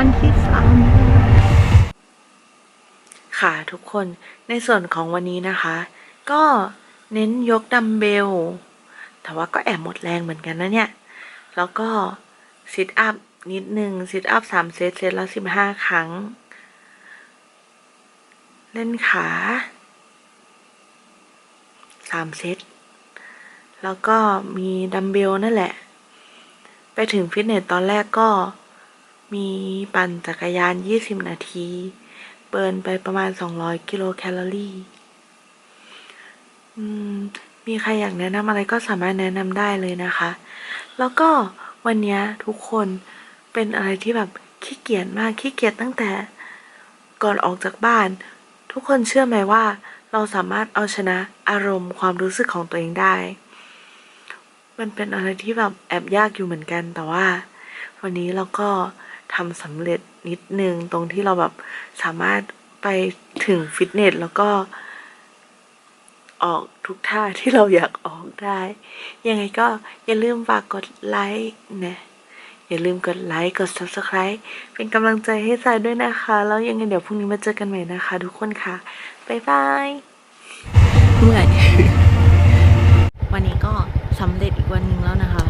วันที่สามค่ะทุกคนในส่วนของวันนี้นะคะ ก็เน้นยกดัมเบล แต่ว่าก็แอบหมดแรงเหมือนกันนะเนี่ย แล้วก็ซิทอัพนิดนึงซิทอัพสามเซตเซตละสิบห้าครั้ง เล่นขาสามเซตแล้วก็มีดัมเบลนั่นแหละ ไปถึงฟิตเนสตอนแรกก็ มีปั่นจักรยาน 20 นาที เบิร์นไปประมาณ 200 กิโลแคลอรี่มีใครอยากแนะนำอะไรก็สามารถแนะนำได้เลยนะคะ แล้วก็วันนี้ทุกคนเป็นอะไรที่แบบขี้เกียจมากขี้เกียจตั้งแต่ก่อนออกจากบ้าน ทุกคนเชื่อไหมว่า เราสามารถเอาชนะอารมณ์ความรู้สึกของตัวเองได้ มันเป็นอะไรที่แบบแอบยากอยู่เหมือนกันแต่ว่า วันนี้เราก็ ทำสำเร็จนิดนึง ตรงที่เราแบบสามารถไปถึงฟิตเนสแล้วก็ออกทุกท่าที่เราอยากออกได้ ยังไงก็อย่าลืมฝากกดไลค์นะอย่าลืมกดไลค์ กด subscribe เป็นกำลังใจให้ทรายด้วยนะคะ แล้วยังไงเดี๋ยวพรุ่งนี้มาเจอกันใหม่นะคะ ทุกคนค่ะ บ๊ายบายเมื่อยวันนี้ก็สำเร็จอีกวันหนึ่งแล้วนะคะ